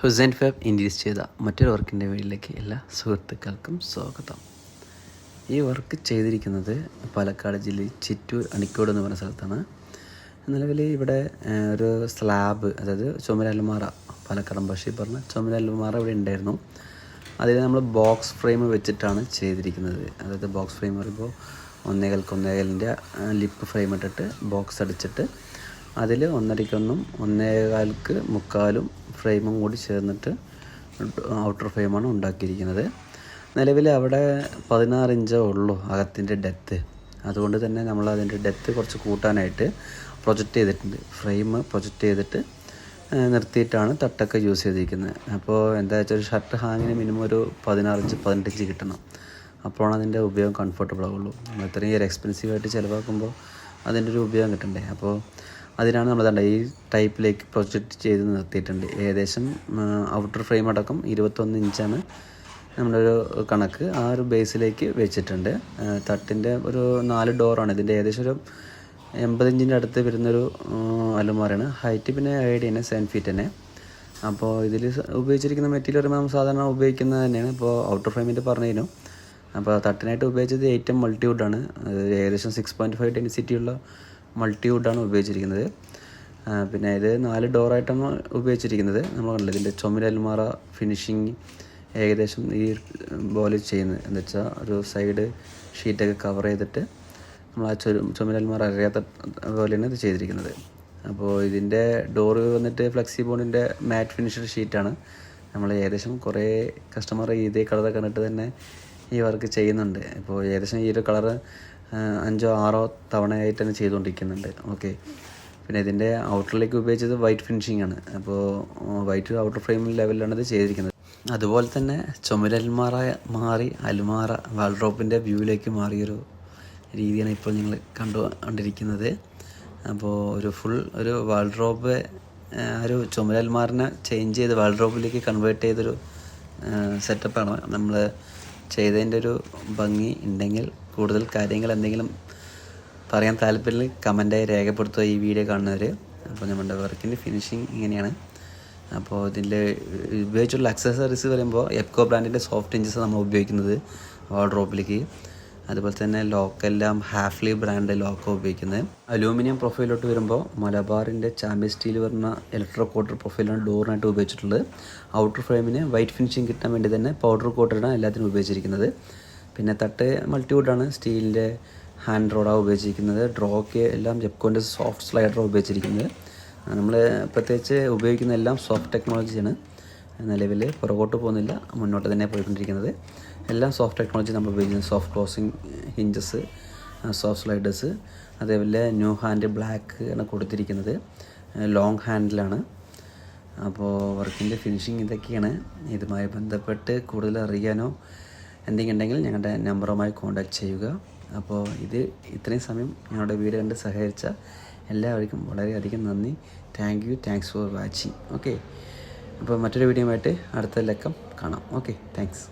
Hussain fab induce ചെയ്ത മറ്റൊരു വർക്കിന്റെ വീട്ടിലേക്ക് എല്ലാ സുഹൃത്തുക്കൾക്കും സ്വാഗതം. ഈ വർക്ക് ചെയ്തിരിക്കുന്നത് പാലക്കാട് ജില്ലയിൽ ചിറ്റൂർ അണിക്കോട് എന്ന് പറഞ്ഞ സ്ഥലത്താണ്. നിലവിൽ ഇവിടെ ഒരു സ്ലാബ് അതായത് ചുമരൽമാറ പാലക്കാടൻ ഭാഷയിൽ പറഞ്ഞ ചുമരൽമാറ ഇവിടെ ഉണ്ടായിരുന്നു. അതിൽ നമ്മൾ ബോക്സ് ഫ്രെയിം വെച്ചിട്ടാണ് ചെയ്തിരിക്കുന്നത്. അതായത് ബോക്സ് ഫ്രെയിം പറയുമ്പോൾ ഒന്നേകൽക്ക് ഒന്നേകലിന്റെ ലിപ്പ് ഫ്രെയിം ഇട്ടിട്ട് ബോക്സ് അടിച്ചിട്ട് അതിൽ ഒന്നരയ്ക്കൊന്നും ഒന്നേകാൽക്ക് മുക്കാലും ഫ്രെയിമും കൂടി ചേർന്നിട്ട് ഔട്ടർ ഫ്രെയിമാണ് ഉണ്ടാക്കിയിരിക്കുന്നത്. നിലവിൽ അവിടെ പതിനാറ് ഇഞ്ചേ ഉള്ളൂ അകത്തിന്റെ ഡെത്ത് അതുകൊണ്ട് തന്നെ നമ്മൾ അതിന്റെ ഡെത്ത് കുറച്ച് കൂട്ടാനായിട്ട് പ്രൊജക്റ്റ് ചെയ്തിട്ടുണ്ട്. ഫ്രെയിം പ്രൊജക്റ്റ് ചെയ്തിട്ട് നിർത്തിയിട്ടാണ് തട്ടൊക്കെ യൂസ് ചെയ്തിരിക്കുന്നത്. അപ്പോൾ എന്താ വെച്ചാൽ ഒരു ഷർട്ട് ഹാങ്ങിന് മിനിമം ഒരു പതിനാറ് ഇഞ്ച് പതിനെട്ട് ഇഞ്ച് കിട്ടണം. അപ്പോഴാണ് അതിന്റെ ഉപയോഗം കംഫർട്ടബിൾ ആവുള്ളൂ. നമ്മൾ ഇത്രയും ഒരു എക്സ്പെൻസീവ് ആയിട്ട് ചിലവാക്കുമ്പോൾ അതിന്റെ ഒരു ഉപയോഗം കിട്ടണ്ടേ? അപ്പോൾ അതിനാണ് നമ്മൾ കണ്ട ഈ ടൈപ്പിലേക്ക് പ്രൊജക്റ്റ് ചെയ്ത് നിർത്തിയിട്ടുണ്ട്. ഏകദേശം ഔട്ടർ ഫ്രെയിം അടക്കം ഇരുപത്തൊന്ന് ഇഞ്ചാണ് നമ്മുടെ ഒരു കണക്ക്. ആ ഒരു ബേസിലേക്ക് വെച്ചിട്ടുണ്ട്. തട്ടിന്റെ ഒരു നാല് ഡോറാണ്. ഇതിന്റെ ഏകദേശം ഒരു എൺപത് ഇഞ്ചിന്റെ അടുത്ത് വരുന്നൊരു അലുമാരാണ് ഹൈറ്റ് പിന്നെ ഐഡി തന്നെ സെവൻ ഫീറ്റ് തന്നെ. അപ്പോൾ ഇതിൽ ഉപയോഗിച്ചിരിക്കുന്ന മെറ്റീരിയൽ പറയുമ്പോൾ നമ്മൾ സാധാരണ ഉപയോഗിക്കുന്നത് തന്നെയാണ്. ഇപ്പോൾ ഔട്ടർ ഫ്രെയിമിന്റെ പറഞ്ഞതിനു അപ്പോൾ തട്ടിനായിട്ട് ഉപയോഗിച്ചത് ഏറ്റവും മൾട്ടിവുഡാണ് ഏകദേശം സിക്സ് പോയിന്റ് ഫൈവ് ഡെൻസിറ്റി ഉള്ള മൾട്ടിവുഡാണ് ഉപയോഗിച്ചിരിക്കുന്നത്. പിന്നെ ഇത് നാല് ഡോറായിട്ടാണ് ഉപയോഗിച്ചിരിക്കുന്നത്. നമ്മൾ കണ്ടില്ല ഇതിന്റെ ചുമരൽമാറ ഫിനിഷിങ് ഏകദേശം ഈ പോലെ ചെയ്യുന്നത്. എന്താ വെച്ചാൽ ഒരു സൈഡ് ഷീറ്റൊക്കെ കവർ ചെയ്തിട്ട് നമ്മൾ ആ ചുരു ചുമരൽമാറ അറിയാത്ത പോലെയാണ് ഇത് ചെയ്തിരിക്കുന്നത്. അപ്പോൾ ഇതിന്റെ ഡോർ വന്നിട്ട് ഫ്ലെക്സി ബോണിന്റെ മാറ്റ് ഫിനിഷ്ഡ് ഷീറ്റാണ് നമ്മൾ ഏകദേശം കുറേ കസ്റ്റമർ ഇതേ കളർ കണ്ടിട്ട് തന്നെ ഈ വർക്ക് ചെയ്യുന്നുണ്ട്. ഇപ്പോൾ ഏകദേശം ഈ ഒരു കളറ് അഞ്ചോ ആറോ തവണയായിട്ട് തന്നെ ചെയ്തുകൊണ്ടിരിക്കുന്നുണ്ട്. ഓക്കെ പിന്നെ ഇതിന്റെ ഔട്ടറിലേക്ക് ഉപയോഗിച്ചത് വൈറ്റ് ഫിനിഷിംഗ് ആണ്. അപ്പോൾ വൈറ്റ് ഔട്ടർ ഫ്രെയിം ലെവലിലാണ് ഇത് ചെയ്തിരിക്കുന്നത്. അതുപോലെ തന്നെ ചുമരൽമാറ മാറി അൽമാറ വാൾഡ്രോപ്പിന്റെ വ്യൂവിലേക്ക് മാറിയൊരു രീതിയാണ് ഇപ്പോൾ നിങ്ങൾ കണ്ടുകൊണ്ടിരിക്കുന്നത്. അപ്പോൾ ഒരു ഫുൾ ഒരു വാൾഡ്രോപ്പ് ഒരു ചുമരൽമാറിനെ ചേഞ്ച് ചെയ്ത് വാൾഡ്രോപ്പിലേക്ക് കൺവേർട്ട് ചെയ്തൊരു സെറ്റപ്പാണ് നമ്മൾ ചെയ്തതിന്റെ ഒരു ഭംഗി ഉണ്ടെങ്കിൽ കൂടുതൽ കാര്യങ്ങൾ എന്തെങ്കിലും പറയാൻ താല്പര്യം കമന്റായി രേഖപ്പെടുത്തുക ഈ വീഡിയോ കാണുന്നവർ അപ്പോൾ നമ്മുടെ വർക്കിന്റെ ഫിനിഷിങ് ഇങ്ങനെയാണ്. അപ്പോൾ ഇതിന്റെ ഉപയോഗിച്ചുള്ള അക്സസറീസ് പറയുമ്പോൾ എപ്കോ ബ്രാൻഡിന്റെ സോഫ്റ്റ് ഇഞ്ചസ് നമ്മൾ ഉപയോഗിക്കുന്നത്. വാർഡ്രോപ്പിലേക്ക് അതുപോലെ തന്നെ ലോക്കെല്ലാം ഹാഫ്ലി ബ്രാൻഡ് ലോക്കോ ഉപയോഗിക്കുന്നത്. അലൂമിനിയം പ്രൊഫൈലോട്ട് വരുമ്പോൾ മലബാറിന്റെ ചാമ്പ്യൻ സ്റ്റീൽ പറഞ്ഞ ഇലക്ട്രോ കോട്ടർ പ്രൊഫൈലാണ് ഡോറിനായിട്ട് ഉപയോഗിച്ചിട്ടുള്ളത്. ഔട്ടർ ഫ്രെയിമിന് വൈറ്റ് ഫിനിഷിങ് കിട്ടാൻ വേണ്ടി തന്നെ പൗഡർ കോട്ടറാണ് എല്ലാത്തിനും ഉപയോഗിച്ചിരിക്കുന്നത്. പിന്നെ തട്ട് മൾട്ടിവുഡാണ് സ്റ്റീലിന്റെ ഹാൻഡ് റോഡാണ് ഉപയോഗിച്ചിരിക്കുന്നത്. ഡ്രോക്ക് എല്ലാം ജെപ്കോന്റെ സോഫ്റ്റ് സ്ലൈഡറാണ് ഉപയോഗിച്ചിരിക്കുന്നത്. നമ്മൾ പ്രത്യേകിച്ച് ഉപയോഗിക്കുന്ന എല്ലാം സോഫ്റ്റ് ടെക്നോളജിയാണ് നിലവിൽ പുറകോട്ട് പോകുന്നില്ല. മുന്നോട്ട് തന്നെ പോയിക്കൊണ്ടിരിക്കുന്നത്. എല്ലാം സോഫ്റ്റ് ടെക്നോളജി നമ്മൾ ഉപയോഗിക്കുന്നത് soft closing hinges soft sliders അതേപോലെ ന്യൂ ഹാൻഡ് ബ്ലാക്ക് ആണ് കൊടുത്തിരിക്കുന്നത്. ലോങ് ഹാൻഡിലാണ് അപ്പോൾ വർക്കിന്റെ ഫിനിഷിങ് ഇതൊക്കെയാണ്. ഇതുമായി ബന്ധപ്പെട്ട് കൂടുതൽ അറിയാനോ എന്തെങ്കിലും ഉണ്ടെങ്കിൽ ഞങ്ങളുടെ നമ്പറുമായി കോൺടാക്റ്റ് ചെയ്യുക. അപ്പോൾ ഇത് ഇത്രയും സമയം ഞങ്ങളുടെ വീട് കണ്ട് സഹകരിച്ച എല്ലാവർക്കും വളരെയധികം നന്ദി. Thank you thanks for watching okay അപ്പോൾ മറ്റൊരു വീഡിയോ ആയിട്ട് അടുത്ത ലക്കം കാണാം. Okay thanks